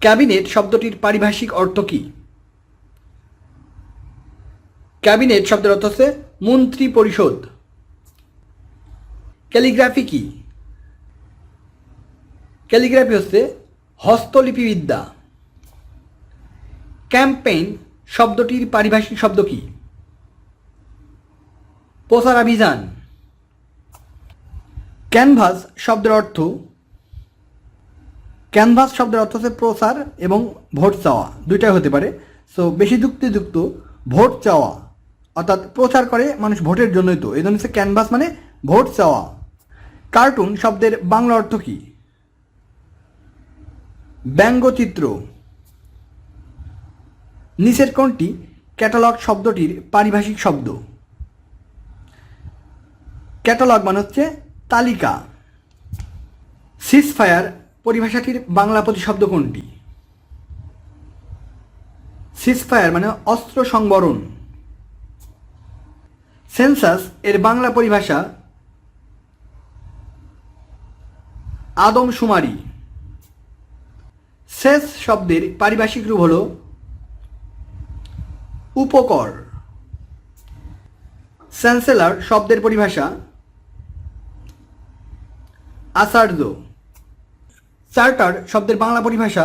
Cabinet শব্দটির পারিভাষিক অর্থ কী? ক্যাবিনেট শব্দের অর্থ হচ্ছে মন্ত্রী পরিষদ। ক্যালিগ্রাফি কি? ক্যালিগ্রাফি হচ্ছে হস্তলিপিবিদ্যা। ক্যাম্পেইন শব্দটির পারিভাষিক শব্দ কি? প্রচারাভিযান ক্যানভাস শব্দের অর্থ ক্যানভাস শব্দের অর্থ হচ্ছে প্রচার এবং ভোট চাওয়া, দুইটাই হতে পারে। সো বেশি যুক্তিযুক্ত, ভোট চাওয়া, অর্থাৎ প্রচার করে মানুষ ভোটের জন্যই তো। এই জন্য হচ্ছে ক্যানভাস মানে ভোট চাওয়া। কার্টুন শব্দের বাংলা অর্থ কী? ব্যঙ্গচিত্র। নিচের কোনটি ক্যাটালগ শব্দটির পারিভাষিক শব্দ। ক্যাটালগ মানে হচ্ছে তালিকা। সিসফায়ার পরিভাষাটির বাংলা প্রতিশব্দ কোনটি? সিসফায়ার মানে অস্ত্র সংবরণ। সেন্সাস এর বাংলা পরিভাষা আদম আদমশুমারি। শেষ শব্দের পারিভাষিক রূপ হল উপকর। চ্যান্সেলর শব্দের পরিভাষা আচার্য। চার্টার শব্দের বাংলা পরিভাষা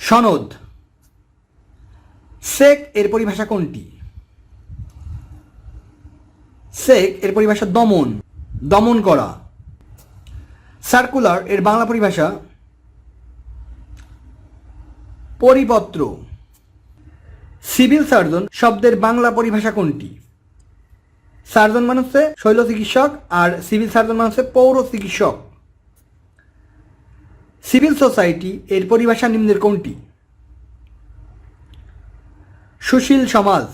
সনদ। সেক এর পরিভাষা কোনটি? সেক এর পরিভাষা দমন দমন করা। সার্কুলার এর বাংলা পরিভাষা পরিপত্র। সিভিল সার্জন শব্দের বাংলা পরিভাষা কোনটি? সার্জন মানে হচ্ছে শৈল চিকিৎসক আর সিভিল সার্জন মানে হচ্ছে পৌর চিকিৎসক। সিভিল সোসাইটি এর পরিভাষা নিম্নের কোনটি? সুশীল সমাজ।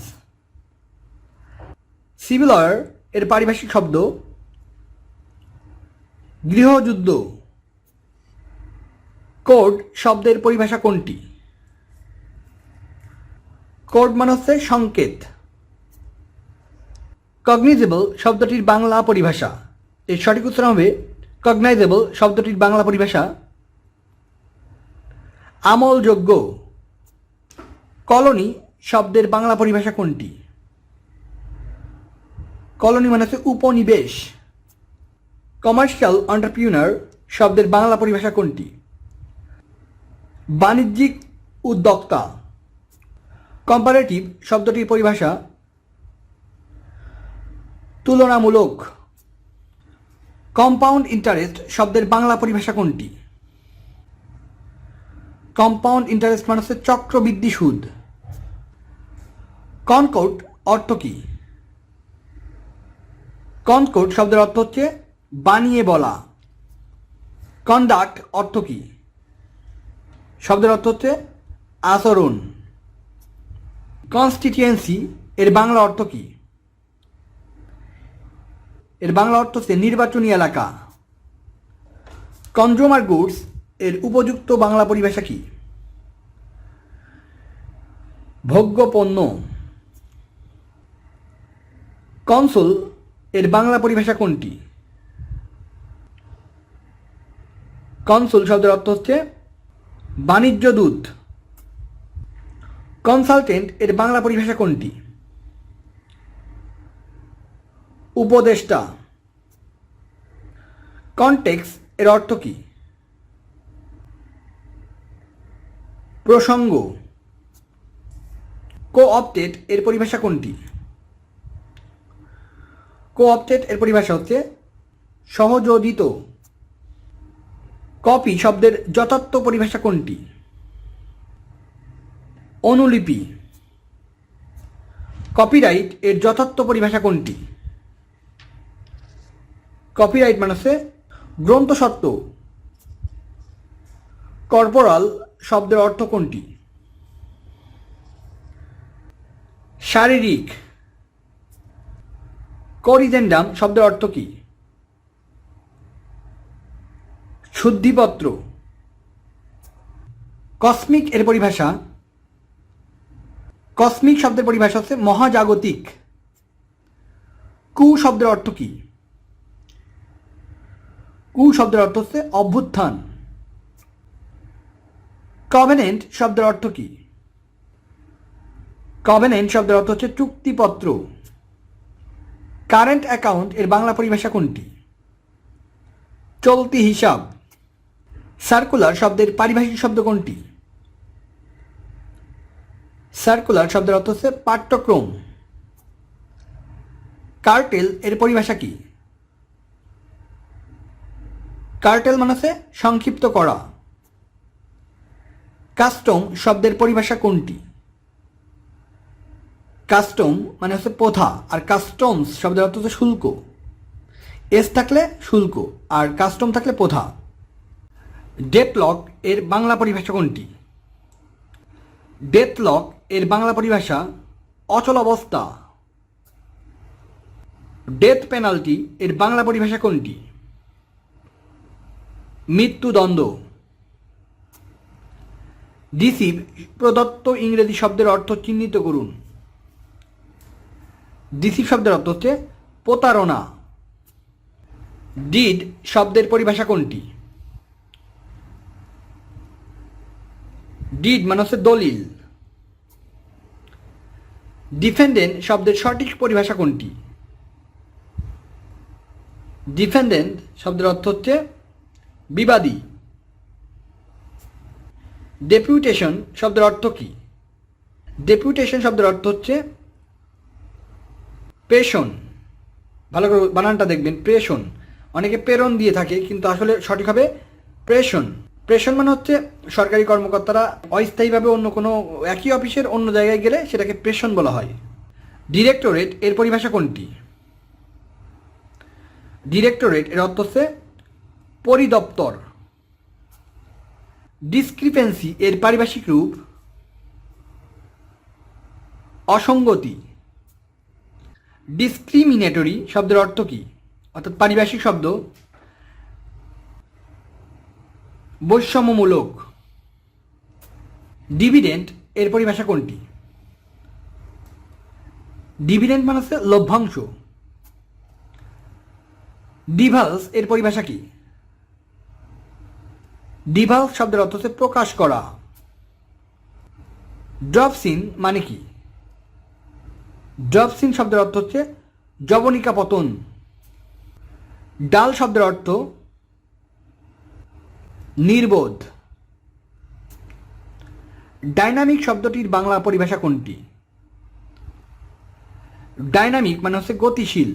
সিভিলর এর পারিভাষিক শব্দ গৃহযুদ্ধ। কোড শব্দের পরিভাষা কোনটি? কোড মানে হচ্ছে সংকেত। কগনিজেবল শব্দটির বাংলা পরিভাষা। এর সঠিক উত্তর হবে কগনাইজেবল শব্দটির বাংলা পরিভাষা আমলযোগ্য কলোনি শব্দের বাংলা পরিভাষা কোনটি? কলোনি মানে হচ্ছে উপনিবেশ। কমার্শিয়াল অন্টারপ্রিউনার শব্দের বাংলা পরিভাষা কোনটি? বাণিজ্যিক উদ্যোক্তা। কম্পারেটিভ শব্দটির পরিভাষা তুলনামূলক। কম্পাউন্ড ইন্টারেস্ট শব্দের বাংলা পরিভাষা কোনটি? কম্পাউন্ড ইন্টারেস্ট মানে হচ্ছে চক্রবৃদ্ধি সুদ। কনকোট অর্থ কী? কনকোট শব্দের অর্থ হচ্ছে বানিয়ে বলা। কন্ডাক্ট অর্থ কি? শব্দের অর্থ হচ্ছে আচরণ। কনস্টিটিউয়েন্সি এর বাংলা অর্থ কি? এর বাংলা অর্থ হচ্ছে নির্বাচনী এলাকা। কনজুমার গুডস এর উপযুক্ত বাংলা পরিভাষা কি? ভোগ্য পণ্য কনসুল, এর বাংলা পরিভাষা কোনটি? কনসোল শব্দের অর্থ হচ্ছে বাণিজ্য দূত। কনসালটেন্ট, এর বাংলা পরিভাষা কোনটি? উপদেষ্টা। কনটেক্স এর অর্থ কী? প্রসঙ্গ। কোঅপটেট এর পরিভাষা কোনটি? কোঅপটেট এর পরিভাষা হচ্ছে সহযোজিত। কপি শব্দের যথার্থ পরিভাষা কোনটি? অনুলিপি। কপিরাইট এর যথার্থ পরিভাষা কোনটি? কপিরাইট মানে হচ্ছে গ্রন্থসত্ত্ব কর্পোরাল শব্দের অর্থ কোনটি? শারীরিক। করিজেন্ডাম শব্দের অর্থ কী? শুদ্ধিপত্র। কসমিক এর পরিভাষা। কসমিক শব্দের পরিভাষা হচ্ছে মহাজাগতিক। কু শব্দের অর্থ কী? কু শব্দের অর্থ হচ্ছে অভ্যুত্থান। কভেনেন্ট শব্দের অর্থ কি? কভেনেন্ট শব্দের অর্থ হচ্ছে চুক্তিপত্র। কারেন্ট অ্যাকাউন্ট এর বাংলা পরিভাষা কোনটি? চলতি হিসাব। সার্কুলার শব্দের পারিভাষিক শব্দ কোনটি? সার্কুলার শব্দের অর্থ হচ্ছে পাঠ্যক্রম। কার্টেল এর পরিভাষা কি? কার্টেল মানে হচ্ছে সংক্ষিপ্ত করা। কাস্টম শব্দের পরিভাষা কোনটি? কাস্টম মানে হচ্ছে প্রথা, আর কাস্টমস শব্দের অর্থ হচ্ছে শুল্ক। এস থাকলে শুল্ক, আর কাস্টম থাকলে প্রথা। ডেথলক এর বাংলা পরিভাষা কোনটি? ডেথলক এর বাংলা পরিভাষা অচল অবস্থা। ডেথ পেনাল্টি এর বাংলা পরিভাষা কোনটি? মৃত্যুদণ্ড। ডিসিভ প্রদত্ত ইংরেজি শব্দের অর্থ চিহ্নিত করুন। ডিসিভ শব্দের অর্থ হচ্ছে প্রতারণা। ডিড শব্দের পরিভাষা কোনটি? ডিড মানে হচ্ছে দলিল। ডিফেন্ডেন্ট শব্দের সঠিক পরিভাষা কোনটি? ডিফেন্ডেন্ট শব্দের অর্থ হচ্ছে বিবাদী। ডেপুটেশন শব্দের অর্থ কি? ডেপুটেশন শব্দের অর্থ হচ্ছে পেশন ভালো করে বানানটা দেখবেন, প্রেষণ। অনেকে প্রেরণ দিয়ে থাকে, কিন্তু আসলে সঠিক হবে প্রেষণ। প্রেষণ মানে হচ্ছে সরকারি কর্মকর্তারা অস্থায়ীভাবে অন্য কোনো একই অফিসের অন্য জায়গায় গেলে সেটাকে প্রেষণ বলা হয়। ডিরেক্টরেট এর পরিভাষা কোনটি? ডিরেক্টরেট এর অর্থ হচ্ছে পরিদপ্তর। ডিসক্রিপেন্সি এর পারিভাষিক রূপ অসঙ্গতি। ডিসক্রিমিনেটরি শব্দের অর্থ কি? অর্থাৎ পারিভাষিক শব্দ বৈষম্যমূলক। ডিভিডেন্ট এর পরিভাষা কোনটি? ডিভিডেন্ট মানে হচ্ছে লভ্যাংশ। ডিভালস এর পরিভাষা কি? ডিভালস শব্দের অর্থ হচ্ছে প্রকাশ করা। ড্রপসিন মানে কি? ড্রপসিন শব্দের অর্থ হচ্ছে জবনিকা পতন। ডাল শব্দের অর্থ নির্বোধ। ডাইনামিক শব্দটির বাংলা পরিভাষা কোনটি? ডাইনামিক মানে হচ্ছে গতিশীল।